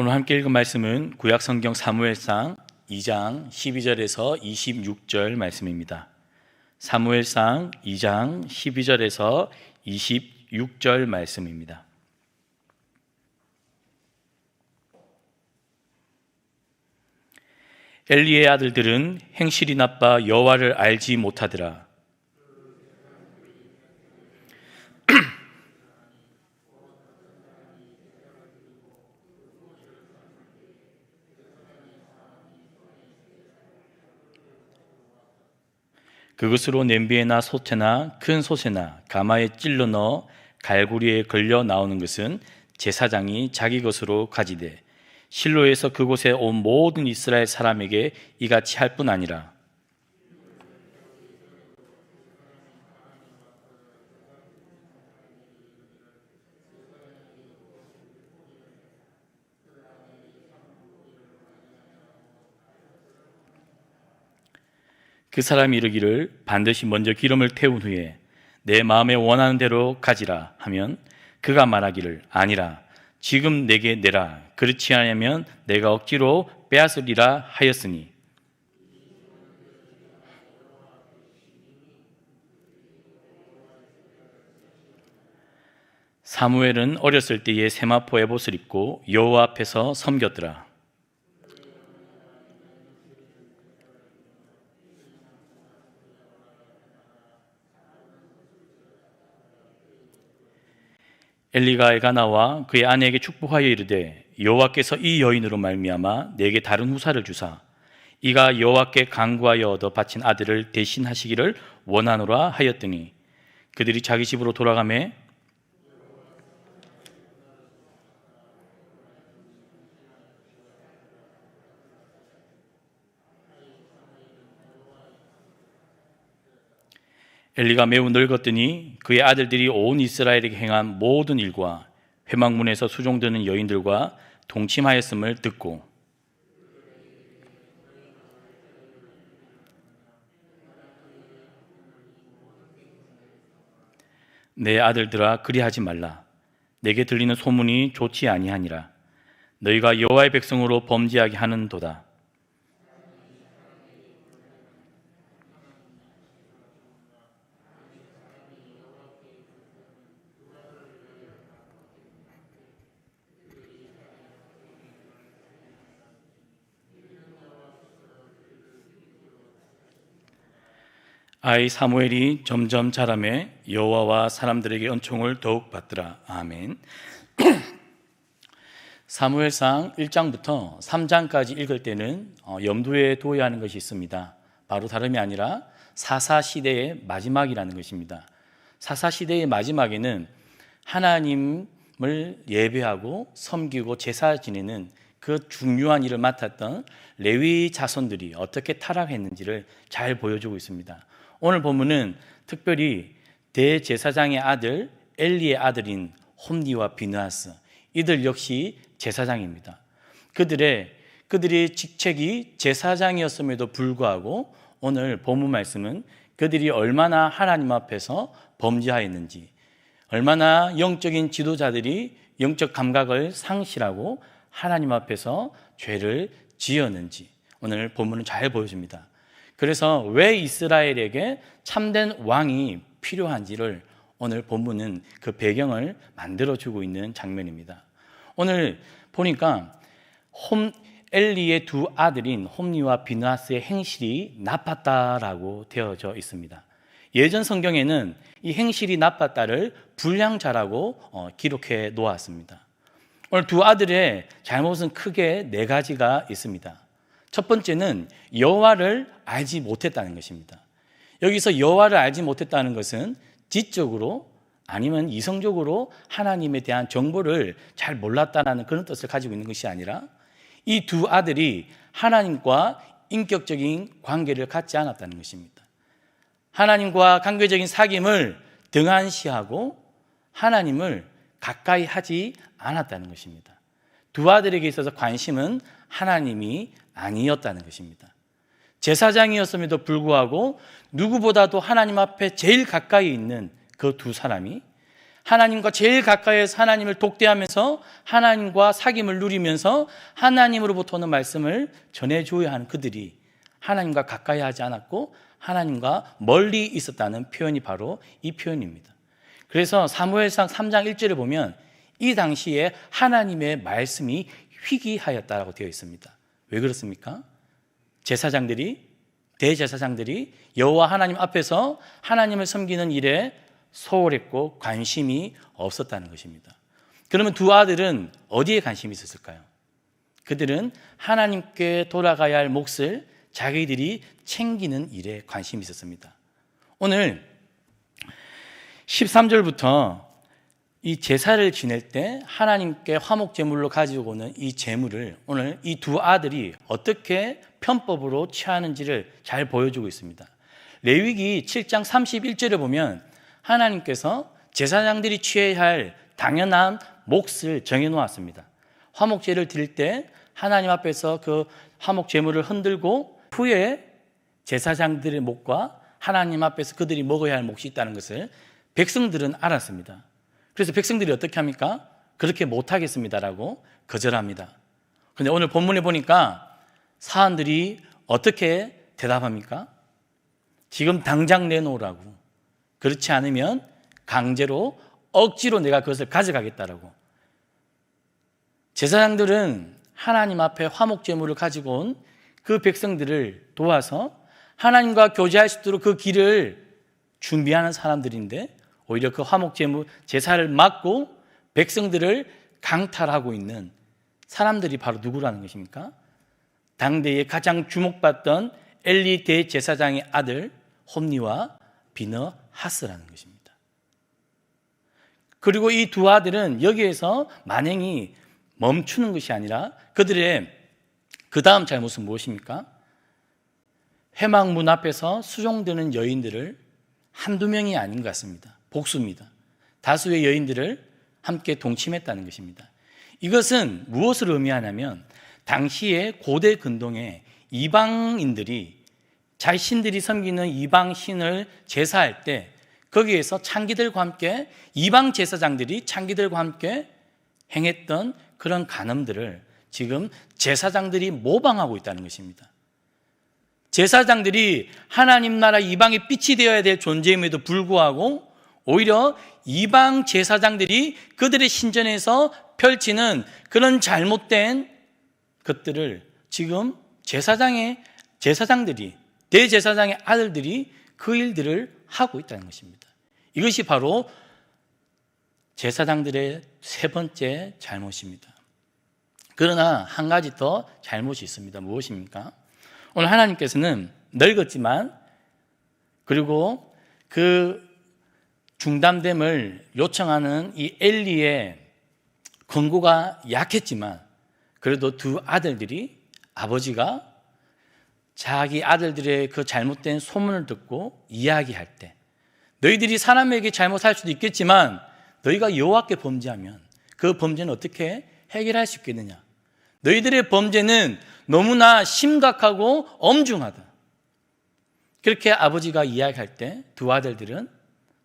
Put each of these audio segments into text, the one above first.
오늘 함께 읽은 말씀은 구약 성경 사무엘상 2장 12절에서 26절 말씀입니다. 사무엘상 2장 12절에서 26절 말씀입니다. 엘리의 아들들은 행실이 나빠 여호와를 알지 못하더라. 그것으로 냄비에나 소태나 큰 솥에나 가마에 찔러 넣어 갈고리에 걸려 나오는 것은 제사장이 자기 것으로 가지되 실로에서 그곳에 온 모든 이스라엘 사람에게 이같이 할 뿐 아니라 그 사람이 이르기를 반드시 먼저 기름을 태운 후에 내 마음에 원하는 대로 가지라 하면 그가 말하기를 아니라 지금 내게 내라 그렇지 않으면 내가 억지로 빼앗으리라 하였으니 사무엘은 어렸을 때에 세마포 에봇을 입고 여호와 앞에서 섬겼더라. 엘리가 애가 나와 그의 아내에게 축복하여 이르되 여호와께서 이 여인으로 말미암아 내게 다른 후사를 주사. 이가 여호와께 간구하여 얻어 바친 아들을 대신하시기를 원하노라 하였더니 그들이 자기 집으로 돌아가매 엘리가 매우 늙었더니 그의 아들들이 온 이스라엘에게 행한 모든 일과 회막문에서 수종드는 여인들과 동침하였음을 듣고 내 아들들아 그리하지 말라. 내게 들리는 소문이 좋지 아니하니라. 너희가 여호와의 백성으로 범죄하게 하는도다 아이 사무엘이 점점 자라매 여호와와 사람들에게 은총을 더욱 받더라. 아멘. 사무엘상 1장부터 3장까지 읽을 때는 어, 염두에 두어야 하는 것이 있습니다. 바로 다름이 아니라 사사 시대의 마지막이라는 것입니다. 사사 시대의 마지막에는 하나님을 예배하고 섬기고 제사 지내는 그 중요한 일을 맡았던 레위 자손들이 어떻게 타락했는지를 잘 보여주고 있습니다. 오늘 본문은 특별히 대제사장의 아들 엘리의 아들인 홈니와 비느하스 이들 역시 제사장입니다. 그들의 그들의 직책이 제사장이었음에도 불구하고 오늘 본문 말씀은 그들이 얼마나 하나님 앞에서 범죄하였는지 얼마나 영적인 지도자들이 영적 감각을 상실하고 하나님 앞에서 죄를 지었는지 오늘 본문은 잘 보여줍니다. 그래서 왜 이스라엘에게 참된 왕이 필요한지를 오늘 본문은 그 배경을 만들어주고 있는 장면입니다. 오늘 보니까 홈, 엘리의 두 아들인 홈니와 비나스의 행실이 나빴다라고 되어져 있습니다. 예전 성경에는 이 행실이 나빴다를 불량자라고 어, 기록해 놓았습니다. 오늘 두 아들의 잘못은 크게 네 가지가 있습니다. 첫 번째는 여호와를 알지 못했다는 것입니다. 여기서 여호와를 알지 못했다는 것은 지적으로 아니면 이성적으로 하나님에 대한 정보를 잘 몰랐다는 그런 뜻을 가지고 있는 것이 아니라 이 두 아들이 하나님과 인격적인 관계를 갖지 않았다는 것입니다. 하나님과 관계적인 사귐을 등한시하고 하나님을 가까이 하지 않았다는 것입니다. 두 아들에게 있어서 관심은 하나님이 아니었다는 것입니다. 제사장이었음에도 불구하고 누구보다도 하나님 앞에 제일 가까이 있는 그 두 사람이 하나님과 제일 가까이에서 하나님을 독대하면서 하나님과 사귐을 누리면서 하나님으로부터 오는 말씀을 전해줘야 하는 그들이 하나님과 가까이 하지 않았고 하나님과 멀리 있었다는 표현이 바로 이 표현입니다. 그래서 사무엘상 3장 1절에 보면 이 당시에 하나님의 말씀이 희귀하였다라고 되어 있습니다. 왜 그렇습니까? 제사장들이 대제사장들이 여호와 하나님 앞에서 하나님을 섬기는 일에 소홀했고 관심이 없었다는 것입니다. 그러면 두 아들은 어디에 관심이 있었을까요? 그들은 하나님께 돌아가야 할 몫을 자기들이 챙기는 일에 관심이 있었습니다. 오늘 13절부터 이 제사를 지낼 때 하나님께 화목 제물로 가지고 오는 이 제물을 오늘 이 두 아들이 어떻게 편법으로 취하는지를 잘 보여주고 있습니다. 레위기 7장 31절에 보면 하나님께서 제사장들이 취해야 할 당연한 몫을 정해 놓았습니다. 화목제를 드릴 때 하나님 앞에서 그 화목 제물을 흔들고 후에 제사장들의 몫과 하나님 앞에서 그들이 먹어야 할 몫이 있다는 것을 백성들은 알았습니다. 그래서 백성들이 어떻게 합니까? 그렇게 못하겠습니다라고 거절합니다. 근데 오늘 본문에 보니까 사람들이 어떻게 대답합니까? 지금 당장 내놓으라고. 그렇지 않으면 강제로 억지로 내가 그것을 가져가겠다라고. 제사장들은 하나님 앞에 화목 제물을 가지고 온 그 백성들을 도와서 하나님과 교제할 수 있도록 그 길을 준비하는 사람들인데 오히려 그 화목 제물 제사를 막고 백성들을 강탈하고 있는 사람들이 바로 누구라는 것입니까? 당대에 가장 주목받던 엘리 대제사장의 아들 홈니와 비너 하스라는 것입니다. 그리고 이 두 아들은 여기에서 만행이 멈추는 것이 아니라 그들의 그 다음 잘못은 무엇입니까? 해망문 앞에서 수종되는 여인들을 한두 명이 아닌 것 같습니다. 복수입니다. 다수의 여인들을 함께 동침했다는 것입니다. 이것은 무엇을 의미하냐면 당시에 고대 근동에 이방인들이 자신들이 섬기는 이방 신을 제사할 때 거기에서 창기들과 함께 이방 제사장들이 창기들과 함께 행했던 그런 간음들을 지금 제사장들이 모방하고 있다는 것입니다. 제사장들이 하나님 나라 이방의 빛이 되어야 될 존재임에도 불구하고 오히려 이방 제사장들이 그들의 신전에서 펼치는 그런 잘못된 것들을 지금 제사장의 제사장들이 대제사장의 아들들이 그 일들을 하고 있다는 것입니다. 이것이 바로 제사장들의 세 번째 잘못입니다. 그러나 한 가지 더 잘못이 있습니다. 무엇입니까? 오늘 하나님께서는 늙었지만 그리고 그 중담됨을 요청하는 이 엘리의 권고가 약했지만 그래도 두 아들들이 아버지가 자기 아들들의 그 잘못된 소문을 듣고 이야기할 때 너희들이 사람에게 잘못할 수도 있겠지만 너희가 여호와께 범죄하면 그 범죄는 어떻게 해결할 수 있겠느냐? 너희들의 범죄는 너무나 심각하고 엄중하다. 그렇게 아버지가 이야기할 때 두 아들들은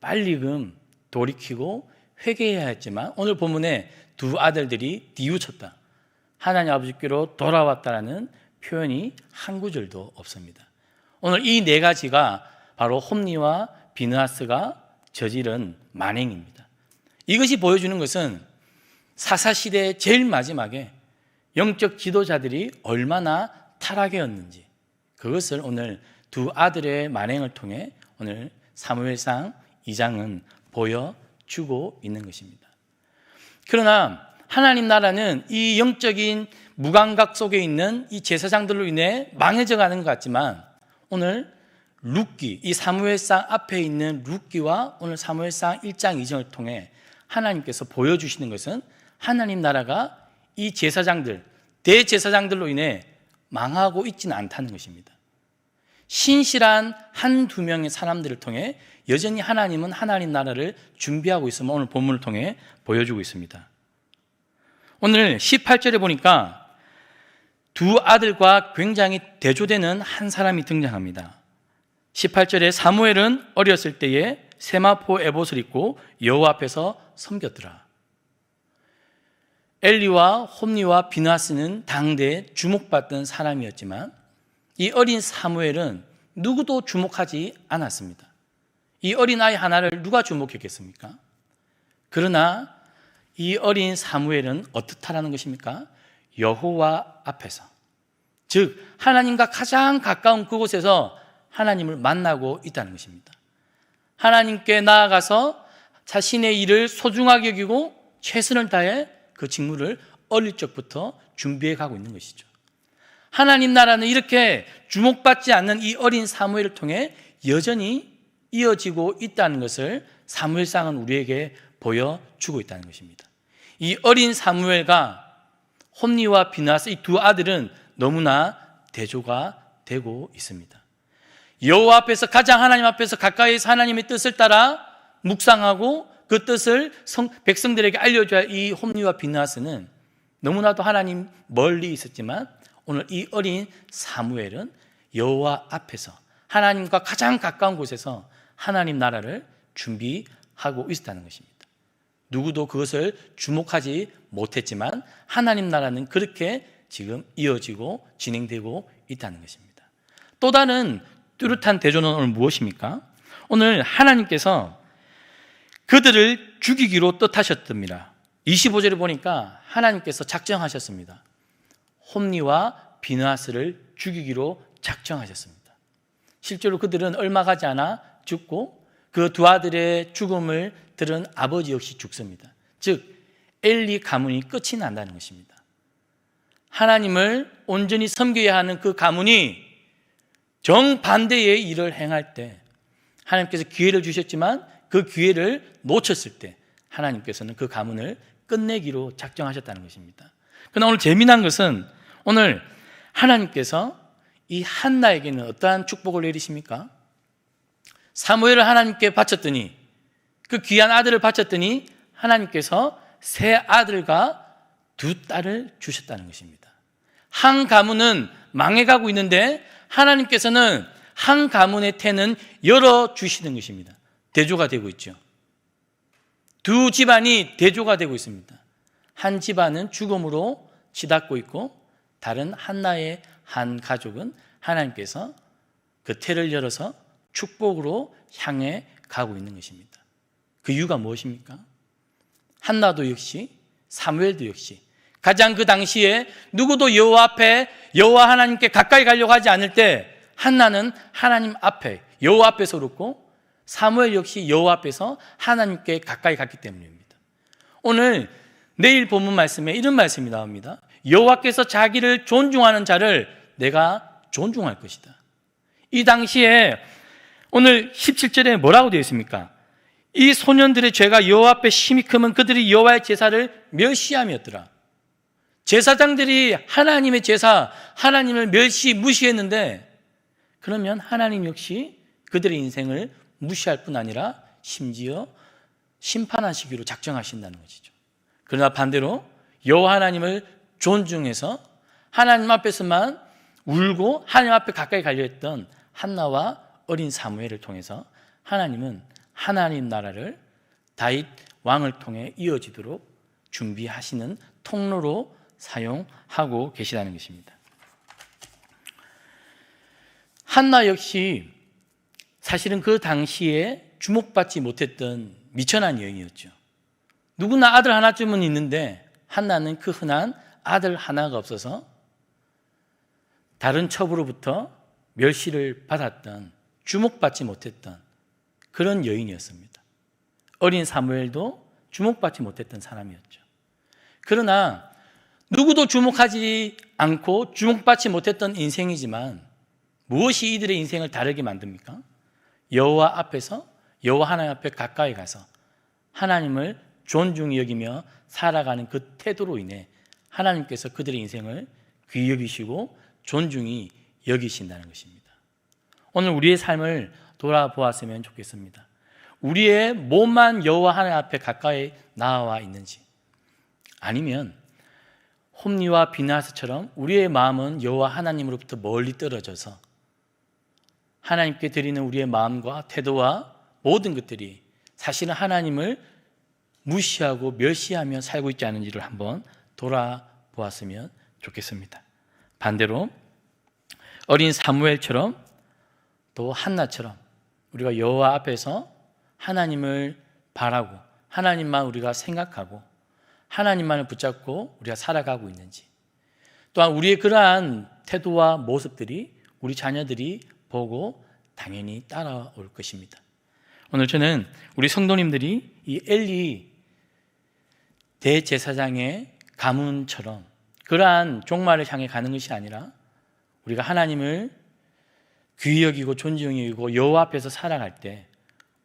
빨리금 돌이키고 회개해야 했지만 오늘 본문에 두 아들들이 뒤우쳤다. 하나님 아버지께로 돌아왔다라는 표현이 한 구절도 없습니다. 오늘 이 네 가지가 바로 홈니와 비느하스가 저지른 만행입니다. 이것이 보여주는 것은 사사시대 제일 마지막에 영적 지도자들이 얼마나 타락이었는지 그것을 오늘 두 아들의 만행을 통해 오늘 사무엘상 2장은 보여주고 있는 것입니다. 그러나 하나님 나라는 이 영적인 무감각 속에 있는 이 제사장들로 인해 망해져 가는 것 같지만 오늘 룻기, 이 사무엘상 앞에 있는 룻기와 오늘 사무엘상 1장 2장을 통해 하나님께서 보여주시는 것은 하나님 나라가 이 제사장들, 대제사장들로 인해 망하고 있지는 않다는 것입니다. 신실한 한 두 명의 사람들을 통해 여전히 하나님은 하나님 나라를 준비하고 있음을 오늘 본문을 통해 보여주고 있습니다. 오늘 18절에 보니까 두 아들과 굉장히 대조되는 한 사람이 등장합니다. 18절에 사무엘은 어렸을 때에 세마포 에봇을 입고 여호와 앞에서 섬겼더라. 엘리와 홈리와 비나스는 당대 주목받던 사람이었지만 이 어린 사무엘은 누구도 주목하지 않았습니다. 이 어린 아이 하나를 누가 주목했겠습니까? 그러나 이 어린 사무엘은 어떻다라는 것입니까? 여호와 앞에서 즉 하나님과 가장 가까운 그곳에서 하나님을 만나고 있다는 것입니다. 하나님께 나아가서 자신의 일을 소중하게 여기고 최선을 다해 그 직무를 어릴 적부터 준비해 가고 있는 것이죠. 하나님 나라는 이렇게 주목받지 않는 이 어린 사무엘을 통해 여전히 이어지고 있다는 것을 사무엘상은 우리에게 보여주고 있다는 것입니다. 이 어린 사무엘과 홈니와 비나스 이 두 아들은 너무나 대조가 되고 있습니다. 여호와 앞에서 가장 하나님 앞에서 가까이서 하나님의 뜻을 따라 묵상하고 그 뜻을 성, 백성들에게 알려줘야 이 홈리와 비나스는 너무나도 하나님 멀리 있었지만 오늘 이 어린 사무엘은 여호와 앞에서 하나님과 가장 가까운 곳에서 하나님 나라를 준비하고 있었다는 것입니다. 누구도 그것을 주목하지 못했지만 하나님 나라는 그렇게 지금 이어지고 진행되고 있다는 것입니다. 또 다른 뚜렷한 대조는 오늘 무엇입니까? 오늘 하나님께서 그들을 죽이기로 뜻하셨답니다. 25절에 보니까 하나님께서 작정하셨습니다. 홈니와 비나스를 죽이기로 작정하셨습니다. 실제로 그들은 얼마 가지 않아 죽고 그 두 아들의 죽음을 들은 아버지 역시 죽습니다. 즉 엘리 가문이 끝이 난다는 것입니다. 하나님을 온전히 섬겨야 하는 그 가문이 정반대의 일을 행할 때 하나님께서 기회를 주셨지만 그 기회를 놓쳤을 때 하나님께서는 그 가문을 끝내기로 작정하셨다는 것입니다. 그러나 오늘 재미난 것은 오늘 하나님께서 이 한나에게는 어떠한 축복을 내리십니까? 사무엘을 하나님께 바쳤더니 그 귀한 아들을 바쳤더니 하나님께서 세 아들과 두 딸을 주셨다는 것입니다. 한 가문은 망해가고 있는데 하나님께서는 한 가문의 태는 열어 주시는 것입니다. 대조가 되고 있죠. 두 집안이 대조가 되고 있습니다. 한 집안은 죽음으로 치닫고 있고 다른 한나의 한 가족은 하나님께서 그 태를 열어서 축복으로 향해 가고 있는 것입니다. 그 이유가 무엇입니까? 한나도 역시 사무엘도 역시 가장 그 당시에 누구도 여호와 앞에 여호와 하나님께 가까이 가려고 하지 않을 때 한나는 하나님 앞에 여호와 앞에서 그렇고 사무엘 역시 여호와 앞에서 하나님께 가까이 갔기 때문입니다. 오늘 내일 본문 말씀에 이런 말씀이 나옵니다. 여호와께서 자기를 존중하는 자를 내가 존중할 것이다. 이 당시에 오늘 17절에 뭐라고 되어 있습니까? 이 소년들의 죄가 여호와 앞에 심히 크면 그들이 여호와의 제사를 멸시함이었더라. 제사장들이 하나님의 제사, 하나님을 멸시 무시했는데 그러면 하나님 역시 그들의 인생을 무시할 뿐 아니라 심지어 심판하시기로 작정하신다는 것이죠. 그러나 반대로 여호와 하나님을 존중해서 하나님 앞에서만 울고 하나님 앞에 가까이 가려 했던 한나와 어린 사무엘을 통해서 하나님은 하나님 나라를 다윗 왕을 통해 이어지도록 준비하시는 통로로 사용하고 계시다는 것입니다. 한나 역시 사실은 그 당시에 주목받지 못했던 미천한 여인이었죠. 누구나 아들 하나쯤은 있는데 한나는 그 흔한 아들 하나가 없어서 다른 첩으로부터 멸시를 받았던 주목받지 못했던 그런 여인이었습니다. 어린 사무엘도 주목받지 못했던 사람이었죠. 그러나 누구도 주목하지 않고 주목받지 못했던 인생이지만 무엇이 이들의 인생을 다르게 만듭니까? 여호와 앞에서 여호와 하나님 앞에 가까이 가서 하나님을 존중히 여기며 살아가는 그 태도로 인해 하나님께서 그들의 인생을 귀히 여기시고 존중히 여기신다는 것입니다. 오늘 우리의 삶을 돌아보았으면 좋겠습니다. 우리의 몸만 여호와 하나님 앞에 가까이 나와 있는지 아니면 홈리와 비나스처럼 우리의 마음은 여호와 하나님으로부터 멀리 떨어져서 하나님께 드리는 우리의 마음과 태도와 모든 것들이 사실은 하나님을 무시하고 멸시하며 살고 있지 않은지를 한번 돌아보았으면 좋겠습니다. 반대로 어린 사무엘처럼 또 한나처럼 우리가 여호와 앞에서 하나님을 바라고 하나님만 우리가 생각하고 하나님만을 붙잡고 우리가 살아가고 있는지 또한 우리의 그러한 태도와 모습들이 우리 자녀들이 보고 당연히 따라올 것입니다. 오늘 저는 우리 성도님들이 이 엘리 대제사장의 가문처럼 그러한 종말을 향해 가는 것이 아니라 우리가 하나님을 귀히 여기고 존중히 여기고 여호와 앞에서 살아갈 때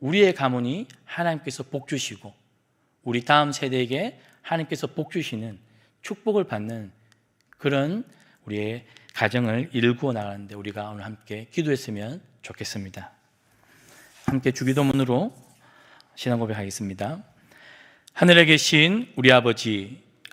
우리의 가문이 하나님께서 복 주시고 우리 다음 세대에게 하나님께서 복 주시는 축복을 받는 그런 우리의 가정을 일구어 나가는데 우리가 오늘 함께 기도했으면 좋겠습니다. 함께 주기도문으로 신앙 고백하겠습니다. 하늘에 계신 우리 아버지,